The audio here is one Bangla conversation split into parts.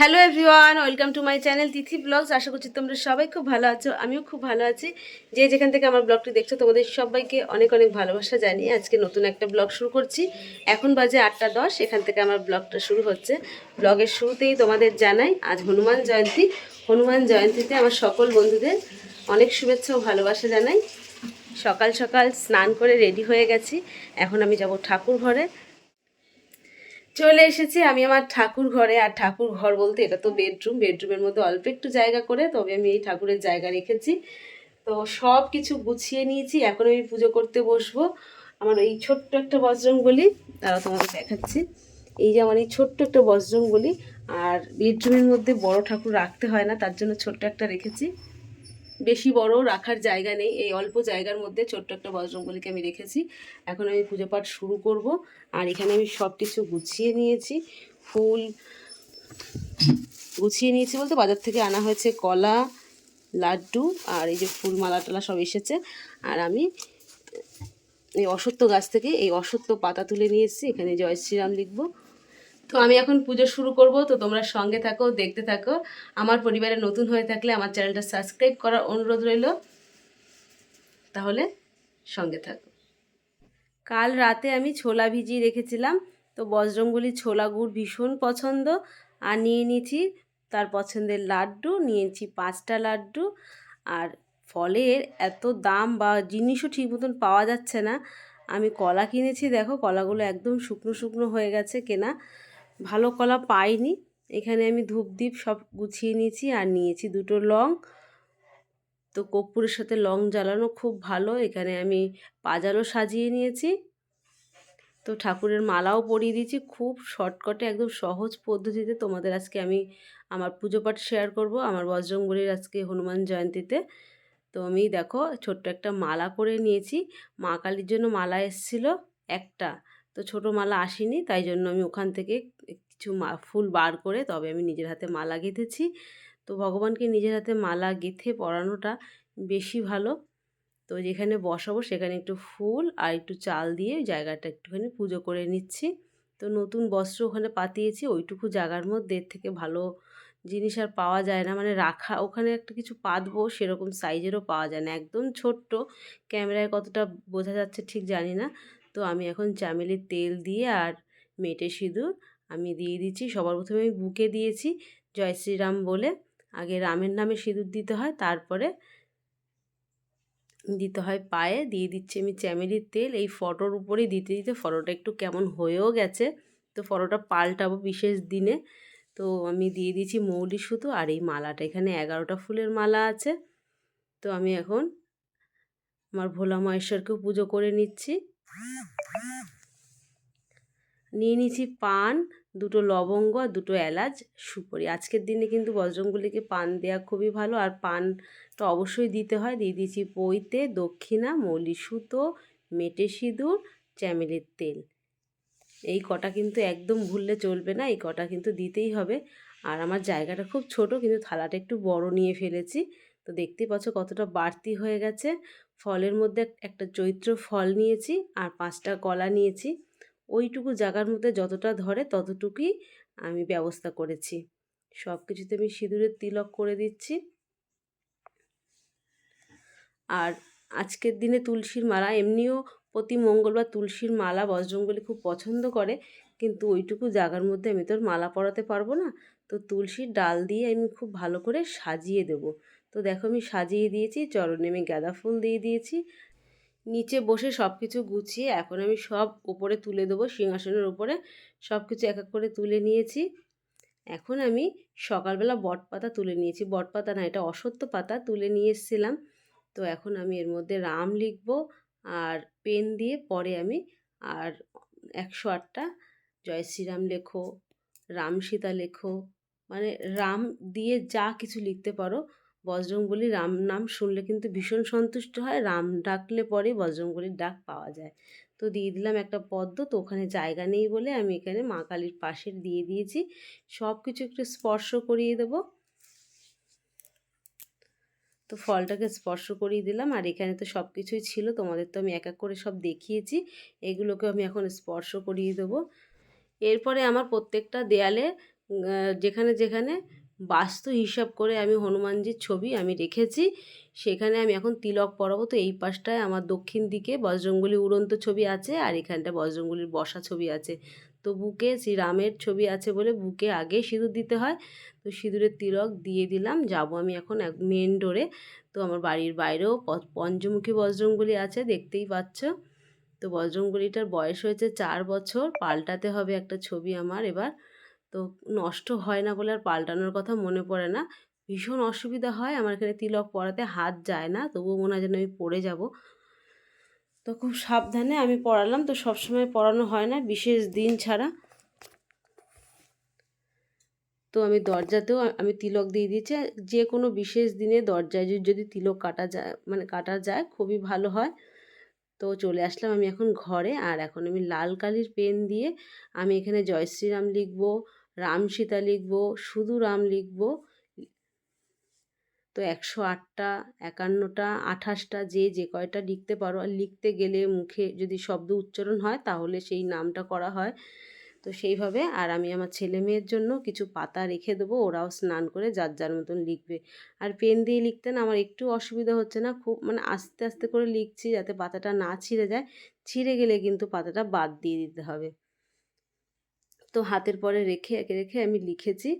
Hello everyone welcome to my channel Tithi blogs আশা করছি তোমরা সবাই খুব ভালো আছো, আমিও খুব ভালো আছি। যে যেখান থেকে আমার ব্লগটি দেখছ, তোমাদের সবাইকে অনেক অনেক ভালোবাসা জানিয়ে আজকে নতুন একটা ব্লগ শুরু করছি। এখন বাজে আটটা দশ, এখান থেকে আমার ব্লগটা শুরু হচ্ছে। ব্লগের শুরুতেই তোমাদের জানাই, আজ হনুমান জয়ন্তী। হনুমান জয়ন্তীতে আমার সকল বন্ধুদের অনেক শুভেচ্ছা ও ভালোবাসা জানাই। সকাল সকাল স্নান করে রেডি হয়ে গেছি। এখন আমি যাব ঠাকুর ঘরে। চলে এসেছি আমি আমার ঠাকুর ঘরে। আর ঠাকুর ঘর বলতে এটা তো বেডরুম বেডরুমের মধ্যে অল্প একটু জায়গা করে, তবে আমি এই ঠাকুরের জায়গা রেখেছি। তো সব কিছু গুছিয়ে নিয়েছি এখন আমি পুজো করতে বসবো। আমার এই ছোট্ট একটা বজরং বলি তারা তোমাকে দেখাচ্ছি। এই যে আমার এই ছোট্ট একটা বজরং বলি আর বেডরুমের মধ্যে বড় ঠাকুর রাখতে হয় না, তার জন্য ছোট্ট একটা রেখেছি। বেশি বড় রাখার জায়গা নেই। এই অল্প জায়গার মধ্যে ছোট্ট একটা বজরঙ্গলিকে আমি রেখেছি। এখন আমি পুজো পাঠ শুরু করব। আর এখানে আমি সব কিছু গুছিয়ে নিয়েছি। ফুল গুছিয়ে নিয়েছি বলতে বাজার থেকে আনা হয়েছে কলা, লাড্ডু আর এই যে ফুল মালা টালা সব এসেছে। আর আমি এই অসত্য গাছ থেকে এই অসত্য পাতা তুলে নিয়ে এসেছি এখানে জয় শ্রীরাম লিখব। তো আমি এখন পুজো শুরু করব। তো তোমরা সঙ্গে থাকো, দেখতে থাকো। আমার পরিবারে নতুন হয়ে থাকলে আমার চ্যানেলটা সাবস্ক্রাইব করার অনুরোধ রইল। তাহলে সঙ্গে থাকো। কাল রাতে আমি ছোলা ভিজিয়ে রেখেছিলাম। তো বজরঙ্গলি ছোলা গুড় ভীষণ পছন্দ। আর নিয়ে নিয়েছি তার পছন্দের লাড্ডু নিয়েছি পাঁচটা লাড্ডু। আর ফলের এত দাম বা জিনিসও ঠিক মতন পাওয়া যাচ্ছে না। আমি কলা কিনেছি, দেখো কলাগুলো একদম শুকনো শুকনো হয়ে গেছে কেনা। ভালো কলা পাইনি। এখানে আমি ধূপদীপ সব গুছিয়ে নিয়েছি আর নিয়েছি দুটো লং। তো কর্পূরের সাথে লং জ্বালানো খুব ভালো। এখানে আমি পাজারও সাজিয়ে নিয়েছি। তো ঠাকুরের মালাও পরিয়ে দিয়েছি। খুব শর্টকাটে, একদম সহজ পদ্ধতিতে তোমাদের আজকে আমি আমার পুজো পাঠ শেয়ার করব। আমার বজরংবলির আজকে হনুমান জয়ন্তীতে। তো আমি দেখো, ছোট্ট একটা মালা করে নিয়েছি। মা কালীর জন্য মালা এসেছিল একটা। তো ছোট মালা আসেনি, তাই জন্য আমি ওখান থেকে কিছু ফুল বার করে তবে আমি নিজের হাতে মালা গেঁথেছি। তো ভগবানকে নিজের হাতে মালা গেঁথে পরানোটা বেশি ভালো। তো যেখানে বসাবো সেখানে একটু ফুল আর একটু চাল দিয়ে জায়গাটা একটুখানি পুজো করে নিচ্ছি। তো নতুন বস্ত্র ওখানে পাতিয়েছি, ওইটুকু জায়গার মধ্যে থেকে ভালো জিনিস আর পাওয়া যায় না। মানে রাখা, ওখানে একটা কিছু পাতবো সেরকম সাইজেরও পাওয়া যায় না। একদম ছোট্ট, ক্যামেরায় কতটা বোঝা যাচ্ছে ঠিক জানি না। তো আমি এখন চামেলির তেল দিয়ে আর মেটে সিঁদুর আমি দিয়ে দিচ্ছি। সবার প্রথমে আমি বুকে দিয়েছি জয় শ্রীরাম বলে। আগে রামের নামে সিঁদুর দিতে হয়, তারপরে দিতে হয় পায়ে। দিয়ে দিচ্ছি আমি চ্যামেলির তেল। এই ফটোর উপরেই দিতে দিতে ফটোটা একটু কেমন হয়েও গেছে। তো ফটোটা পাল্টাবো বিশেষ দিনে। তো আমি দিয়ে দিয়েছি মৌলি সুতো আর এই মালাটা। এখানে এগারোটা ফুলের মালা আছে। তো আমি এখন আমার ভোলা মহেশ্বরকেও পুজো করে নিচ্ছি। নিয়ে নিয়েছি পান, দুটো লবঙ্গ আর দুটো এলাচ, সুপরি। আজকের দিনে কিন্তু বজরঙ্গলিকে পান দেওয়া খুবই ভালো, আর পানটা অবশ্যই দিতে হয়। দিয়ে দিয়েছি পইতে দক্ষিণা, মৌলি সুতো, মেটে সিঁদুর, চ্যামেলির তেল। এই কটা কিন্তু একদম ভুললে চলবে না, এই কটা কিন্তু দিতেই হবে। আর আমার জায়গাটা খুব ছোট, কিন্তু থালাটা একটু বড় নিয়ে ফেলেছি। তো দেখতেই পাচ্ছ কতটা বাড়তি হয়ে গেছে। ফলের মধ্যে একটা চৈত্র ফল নিয়েছি আর পাঁচটা কলা নিয়েছি। ওইটুকু জায়গার মধ্যে যতটা ধরে ততটুকুই আমি ব্যবস্থা করেছি। সব কিছুতে আমি সিঁদুরের তিলক করে দিচ্ছি। আর আজকের দিনে তুলসীর মালা, এমনিও প্রতি মঙ্গলবার তুলসীর মালা বজরঙ্গলি খুব পছন্দ করে, কিন্তু ওইটুকু জায়গার মধ্যে আমি তো আর মালা পরাতে পারব না। তো তুলসীর ডাল দিয়ে আমি খুব ভালো করে সাজিয়ে দেব। তো দেখো আমি সাজিয়ে দিয়েছি, চরণে আমি গাঁদা ফুল দিয়ে দিয়েছি। নিচে বসে সব কিছু গুছিয়ে এখন আমি সব উপরে তুলে দেবো, সিংহাসনের উপরে সব কিছু এক এক করে তুলে নিয়েছি। এখন আমি সকালবেলা বট পাতা তুলে নিয়েছি। বট পাতা না, এটা অসত্য পাতা, তুলে নিয়ে এসেছিলাম। তো এখন আমি এর মধ্যে রাম লিখব আর পেন দিয়ে পরে আমি আর একশো আটটা জয় শ্রীরাম লেখো, রাম সীতা লেখো মানে রাম দিয়ে যা কিছু লিখতে পারো, বজরংবলী রাম নাম শুনলে কিন্তু ভীষণ সন্তুষ্ট হয়, রাম ডাকলে পরে বজরংবলীর ডাক পাওয়া যায়। তো দিয়ে দিলাম একটা পদ্ম, তো ওখানে জায়গা নেই বলে আমি এখানে মা কালীর পাশের দিয়ে দিয়েছি। সব কিছু একটু স্পর্শ করিয়ে দেবো। তো ফলটাকে স্পর্শ করিয়ে দিলাম, আর এখানে তো সব কিছুই ছিল, তোমাদের তো আমি এক এক করে সব দেখিয়েছি এগুলোকে আমি এখন স্পর্শ করিয়ে দেবো। এরপরে আমার প্রত্যেকটা দেয়ালে যেখানে যেখানে বাস্তু হিসাব করে আমি হনুমানজির ছবি আমি রেখেছি। সেখানে আমি এখন তিলক পরাবো তো এই পাশটায় আমার দক্ষিণ দিকে বজরঙ্গলি উড়ন্ত ছবি আছে আর এখানটা বজরঙ্গলির বসা ছবি আছে। তো বুকে শ্রীরামের ছবি আছে বলে বুকে আগে সিঁদুর দিতে হয়। তো সিঁদুরের তিলক দিয়ে দিলাম, যাব আমি এখন এক মেন ডোরে তো আমার বাড়ির বাইরেও পঞ্চমুখী বজরঙ্গলি আছে, দেখতেই পাচ্ছ। তো বজরঙ্গলিটার বয়স হয়েছে চার বছর, পাল্টাতে হবে একটা ছবি আমার এবার। তো নষ্ট হয় না বলে আর পাল্টানোর কথা মনে পড়ে না। ভীষণ অসুবিধা হয়, আমার এখানে তিলক পড়াতে হাত যায় না, তবুও মনে হয় যেন আমি পড়ে যাব। তো খুব সাবধানে আমি পড়ালাম, তো সবসময় পড়ানো হয় না, বিশেষ দিন ছাড়া। তো আমি দরজাতেও আমি তিলক দিয়ে দিয়েছি যে কোনো বিশেষ দিনে দরজায় যদি- যদি তিলক কাটা যায় মানে কাটা যায়, খুবই ভালো হয়। তো চলে আসলাম আমি এখন ঘরে। আর এখন আমি লাল কালির পেন দিয়ে আমি এখানে জয় শ্রীরাম লিখব, রাম সীতা লিখব, শুধু রাম লিখব। তো একশো আটটা, একান্নটা, আঠাশটা, যে যে কয়টা লিখতে পারো, আর লিখতে গেলে মুখে যদি শব্দ উচ্চারণ হয় তাহলে সেই নামটা করা হয়। তো সেইভাবে আর আমি আমার ছেলে মেয়ের জন্য কিছু পাতা রেখে দেবো, ওরাও স্নান করে যার যার মতন লিখবে। আর পেন দিয়ে লিখতে না আমার একটু অসুবিধা হচ্ছে না, খুব মানে আস্তে আস্তে করে লিখছি যাতে পাতাটা না ছিঁড়ে যায়। ছিঁড়ে গেলে কিন্তু পাতাটা বাদ দিয়ে দিতে হবে। তো হাতের পরে রেখে, একে রেখে আমি লিখেছি।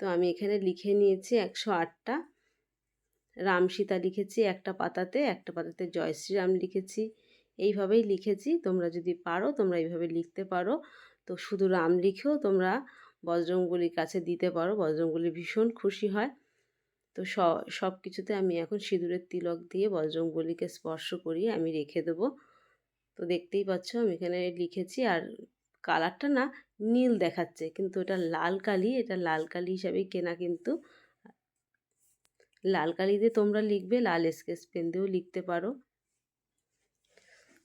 তো আমি এখানে লিখে নিয়েছি একশো আটটা। রাম সীতা লিখেছি একটা পাতাতে একটা পাতাতে জয় শ্রীরাম লিখেছি। এইভাবেই লিখেছি। তোমরা যদি পারো, তোমরা এইভাবে লিখতে পারো। তো শুধু রাম লিখেও তোমরা বজরঙ্গলির কাছে দিতে পারো। বজরঙ্গলি ভীষণ খুশি হয়। তো সব কিছুতে আমি এখন সিঁদুরের তিলক দিয়ে বজরঙ্গলিকে স্পর্শ করিয়ে আমি রেখে দেবো। তো দেখতেই পাচ্ছ আমি এখানে লিখেছি আর কালারটা না নীল দেখাচ্ছে, কিন্তু এটা লাল কালি। এটা লাল কালি হিসাবেই কেনা কিন্তু লাল কালি দিয়ে তোমরা লিখবে, লাল স্কেচ পেন দিয়েও লিখতে পারো।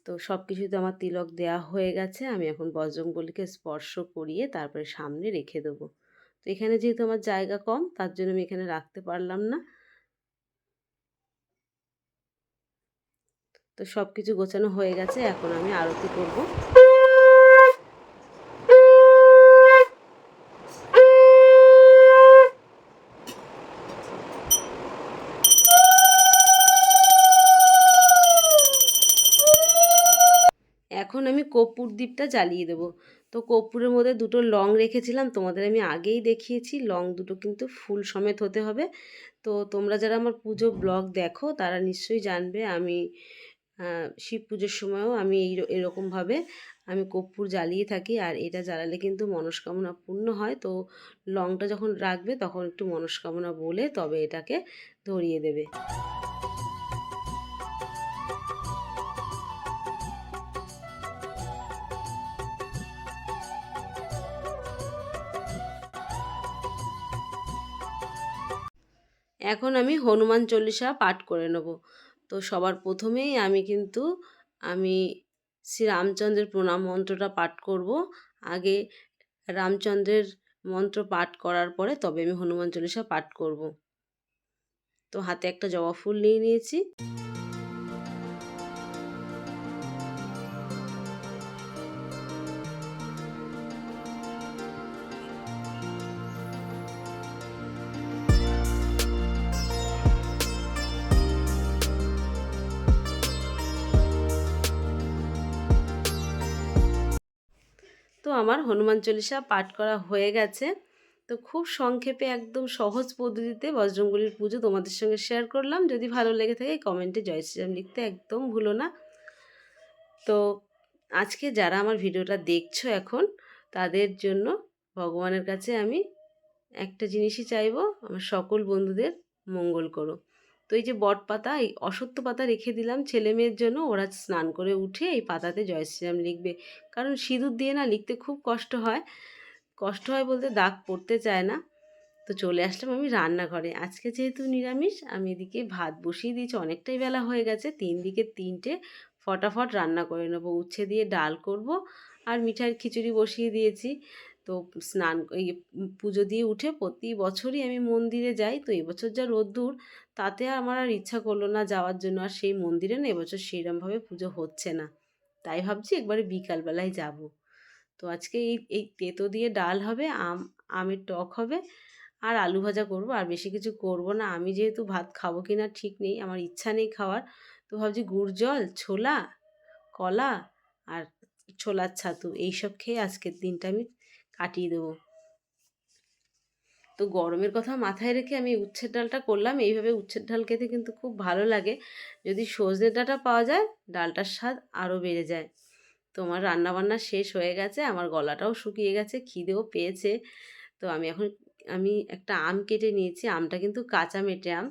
তো সব কিছুতে আমার তিলক দেয়া হয়ে গেছে। আমি এখন বজরঙ্গলিকে স্পর্শ করিয়ে তারপরে সামনে রেখে দেবো। তো এখানে যেহেতু আমার জায়গা কম, তার জন্য আমি এখানে রাখতে পারলাম না। তো সব কিছু গোছানো হয়ে গেছে, এখন আমি আরতি করব এখন আমি কর্পূর দ্বীপটা জ্বালিয়ে দেবো। তো কর্পূরের মধ্যে দুটো লং রেখেছিলাম, তোমাদের আমি আগেই দেখিয়েছি। লং দুটো কিন্তু ফুল সমেত হতে হবে। তো তোমরা যারা আমার পুজো ব্লগ দেখো, তারা নিশ্চয়ই জানবে আমি শিব পুজোর সময়ও আমি এই এরকমভাবে আমি কর্পূর জ্বালিয়ে থাকি। আর এটা জ্বালালে কিন্তু মনস্কামনা পূর্ণ হয়। তো লংটা যখন রাখবে, তখন একটু মনস্কামনা বলে তবে এটাকে ধরিয়ে দেবে। এখন আমি হনুমান চল্লিশা পাঠ করে নেব। তো সবার প্রথমেই আমি কিন্তু, আমি শ্রী রামচন্দ্রের প্রণাম মন্ত্রটা পাঠ করব। আগে রামচন্দ্রের মন্ত্র পাঠ করার পরে তবে আমি হনুমান চল্লিশা পাঠ করব। তো হাতে একটা জবা ফুল নিয়ে নিয়েছি। আমার হনুমান চল্লিশা পাঠ করা হয়ে গেছে। তো খুব সংক্ষেপে একদম সহজ পদ্ধতিতে বজরঙ্গলির পুজো তোমাদের সঙ্গে শেয়ার করলাম। যদি ভালো লেগে থাকে কমেন্টে জয় শ্রীরাম লিখতে একদম ভুলো না। তো আজকে যারা আমার ভিডিওটা দেখছ এখন, তাদের জন্য ভগবানের কাছে আমি একটা জিনিসই চাইব, আমার সকল বন্ধুদের মঙ্গল করো। তো এই যে বট পাতা, এই অসত্য পাতা রেখে দিলাম। ছেলে মেয়ের জন্য ওরা স্নান করে উঠে এই পাতাতে জয় শ্রীরাম লিখবে। কারণ সিঁদুর দিয়ে না লিখতে খুব কষ্ট হয়। কষ্ট হয় বলতে দাগ পড়তে চায় না। তো চলে আসলাম আমি রান্নাঘরে। আজকে যেহেতু নিরামিষ, আমি এদিকে ভাত বসিয়ে দিয়েছি। অনেকটাই বেলা হয়ে গেছে। তিন দিকে তিনটে ফটাফট রান্না করে নেব। উচ্ছে দিয়ে ডাল করব আর মিঠাইয়ের খিচুড়ি বসিয়ে দিয়েছি। তো স্নান এই পুজো দিয়ে উঠে প্রতি বছরই আমি মন্দিরে যাই। তো এবছর যা রোদ্দুর, তাতে আমার আর ইচ্ছা করল না যাওয়ার জন্য। আর সেই মন্দিরে না এবছর সেইরমভাবে পুজো হচ্ছে না। তাই ভাবছি একবারে বিকালবেলায় যাব। তো আজকে এই এই তেতো দিয়ে ডাল হবে, আম, আমের টক হবে, আর আলু ভাজা করব। আর বেশি কিছু করব না। আমি যেহেতু ভাত খাব কি না ঠিক নেই, আমার ইচ্ছা নেই খাওয়ার। তো ভাবছি গুড় জল, ছোলা, কলা আর ছোলার ছাতু, এইসব খেয়ে আজকের দিনটা আমি কাটিয়ে দেবো। তো গরমের কথা মাথায় রেখে আমি উচ্ছের ডালটা করলাম। এইভাবে উচ্ছের ডাল খেতে কিন্তু খুব ভালো লাগে। যদি সজনে ডাটা পাওয়া যায়, ডালটার স্বাদ আরও বেড়ে যায়। তো আমার রান্নাবান্না শেষ হয়ে গেছে, আমার গলাটাও শুকিয়ে গেছে, খিদেও পেয়েছে। তো আমি এখন, আমি একটা আম কেটে নিয়েছি, আমটা কিন্তু কাঁচা মেটে আম।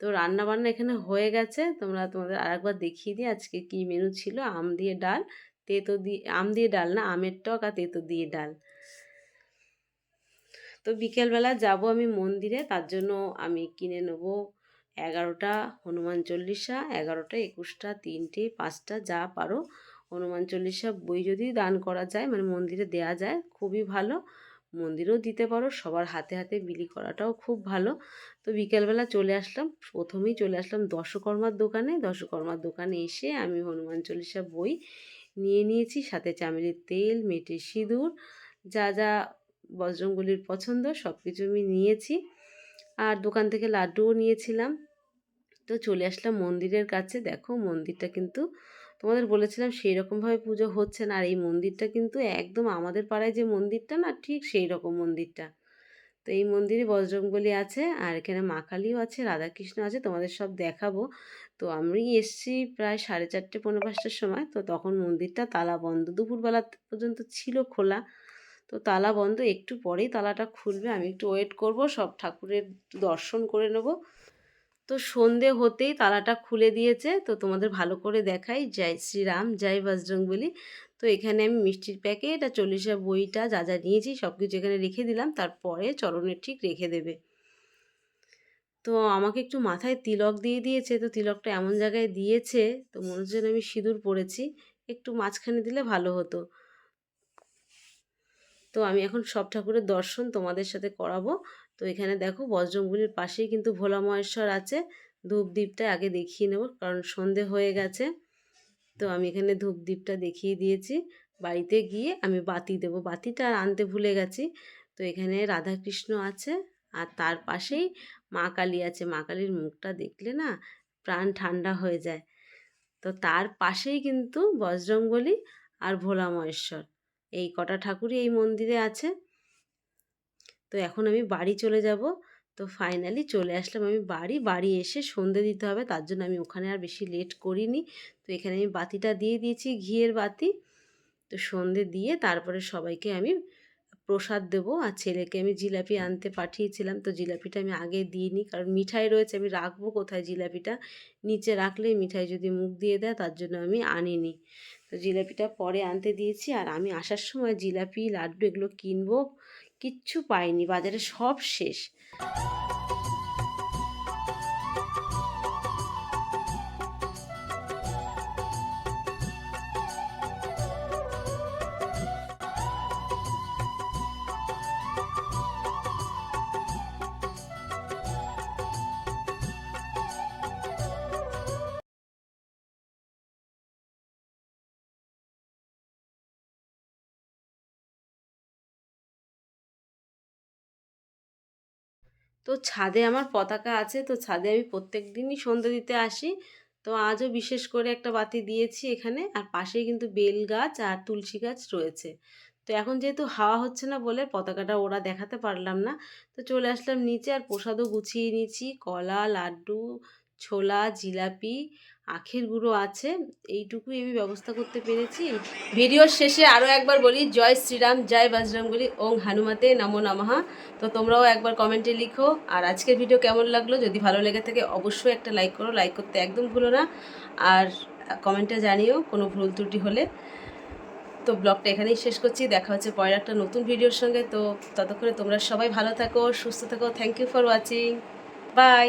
তো রান্নাবান্না এখানে হয়ে গেছে। তোমরা তোমাদের আরেকবার দেখিয়ে দিই আজকে কী মেনু ছিল। আম দিয়ে ডাল, তেতো দিয়ে আম দিয়ে ডাল না, আমের টক আর তেতো দিয়ে ডাল। তো বিকেলবেলা যাব আমি মন্দিরে, তার জন্য আমি কিনে নেব এগারোটা, হনুমান চল্লিশা, এগারোটা, একুশটা, তিনটে, পাঁচটা, যা পারো। হনুমান চল্লিশা বই যদি দান করা যায় মানে মন্দিরে দেয়া যায়, খুবই ভালো। মন্দিরেও দিতে পারো, সবার হাতে হাতে বিলি করাটাও খুব ভালো। তো বিকেলবেলা চলে আসলাম, প্রথমেই চলে আসলাম দশকর্মার দোকানে। দশকর্মার দোকানে এসে আমি হনুমান চল্লিশা বই নিয়ে নিয়েছি, সাথে চামেলির তেল মেটে সিঁদুর, যা যা বজরঙ্গলির পছন্দ সব কিছু আমি নিয়েছি। আর দোকান থেকে লাড্ডুও নিয়েছিলাম। তো চলে আসলাম মন্দিরের কাছে। দেখো মন্দিরটা কিন্তু তোমাদের বলেছিলাম সেই রকমভাবে পুজো হচ্ছে না। আর এই মন্দিরটা কিন্তু একদম আমাদের পাড়ায় যে মন্দিরটা না, ঠিক সেই রকম মন্দিরটা। তো এই মন্দিরে বজরঙ্গলি আছে আর এখানে মা কালীও আছে, রাধাকৃষ্ণ আছে, তোমাদের সব দেখাবো। তো আমি এসছি প্রায় সাড়ে চারটে পনেরো পাঁচটার সময়। তো তখন মন্দিরটা তালা বন্ধ দুপুরবেলা পর্যন্ত ছিল খোলা। তো তালা বন্ধ, একটু পরেই তালাটা খুলবে, আমি একটু ওয়েট করব, সব ঠাকুরের দর্শন করে নেব। তো সন্ধে হতেই তালাটা খুলে দিয়েছে, তো তোমাদের ভালো করে দেখাই। জয় শ্রীরাম, জয় বজরংবলী। তো এখানে আমি মিষ্টির প্যাকেট আর চল্লিশা বইটা যা যা নিয়েছি, সব কিছু এখানে রেখে দিলাম, তারপরে চরণের ঠিক রেখে দেবে। তো আমাকে একটু মাথায় তিলক দিয়ে দিয়েছে, তো তিলকটা এমন জায়গায় দিয়েছে, তো মনে হচ্ছে আমি সিঁদুর পরেছি, একটু মাঝখানে দিলে ভালো হতো। তো আমি এখন সব ঠাকুরের দর্শন তোমাদের সাথে করাবো। তো এখানে দেখো বজ্রমগুলির পাশেই কিন্তু ভোলা মহেশ্বর আছে। ধূপ দ্বীপটা আগে দেখিয়ে নেব কারণ সন্ধে হয়ে গেছে। তো আমি এখানে ধূপ দ্বীপটা দেখিয়ে দিয়েছি। বাড়িতে গিয়ে আমি বাতি দেব। বাতিটা আর আনতে ভুলে গেছি। তো এখানে রাধাকৃষ্ণ আছে আর তার পাশেই মা কালী আছে। মা কালীর মুখটা দেখলে না প্রাণ ঠান্ডা হয়ে যায়। তো তার পাশেই কিন্তু বজরংবলী আর ভোলা মহেশ্বর। এই কটা ঠাকুরই এই মন্দিরে আছে। তো এখন আমি বাড়ি চলে যাব। তো ফাইনালি চলে আসলাম আমি বাড়ি। বাড়ি এসে সন্ধে দিতে হবে, তার জন্য আমি ওখানে আর বেশি লেট করিনি। তো এখানে আমি বাতিটা দিয়ে দিয়েছি, ঘিয়ের বাতি। তো সন্ধে দিয়ে তারপরে সবাইকে আমি প্রসাদ দেবো। আর ছেলেকে আমি জিলাপি আনতে পাঠিয়েছিলাম, তো জিলাপিটা আমি আগে দিইনি, কারণ মিঠাই রয়েছে, আমি রাখব কোথায় জিলাপিটা? নিচে রাখলে মিঠাই যদি মুখ দিয়ে দেয়, তার জন্য আমি আনিনি। তো জিলাপিটা পরে আনতে দিয়েছি আর আমি আসার সময় জিলাপি, লাড্ডু এগুলো কিনবো, কিচ্ছু পাইনি, বাজারে সব শেষ। তো ছাদে আমার পতাকা আছে, তো ছাদে আমি প্রত্যেক দিনই সন্ধ্যে দিতে আসি। তো আজও বিশেষ করে একটা বাতি দিয়েছি এখানে, আর পাশেই কিন্তু বেল গাছ আর তুলসী গাছ রয়েছে। তো এখন যেহেতু হাওয়া হচ্ছে না বলে পতাকাটা ওরা দেখাতে পারলাম না, তো চলে আসলাম নিচে আর প্রসাদও গুছিয়ে নিয়েছি কলা, লাড্ডু, ছোলা, জিলাপি আখের গুঁড়ো আছে। এইটুকুই আমি ব্যবস্থা করতে পেরেছি। ভিডিওর শেষে আরও একবার বলি, জয় শ্রীরাম, জয় বজরঙ্গলি ওং হানুমাতে নমো নমহা তো তোমরাও একবার কমেন্টে লিখো। আর আজকের ভিডিও কেমন লাগল? যদি ভালো লেগে থাকে, অবশ্যই একটা লাইক করো। লাইক করতে একদম ভুলো না। আর কমেন্টে জানিও কোনো ভুল ত্রুটি হলে। তো ব্লগটা এখানেই শেষ করছি। দেখা হচ্ছে পরের একটা নতুন ভিডিওর সঙ্গে। তো ততক্ষণে তোমরা সবাই ভালো থাকো, সুস্থ থাকো। Thank you for watching bye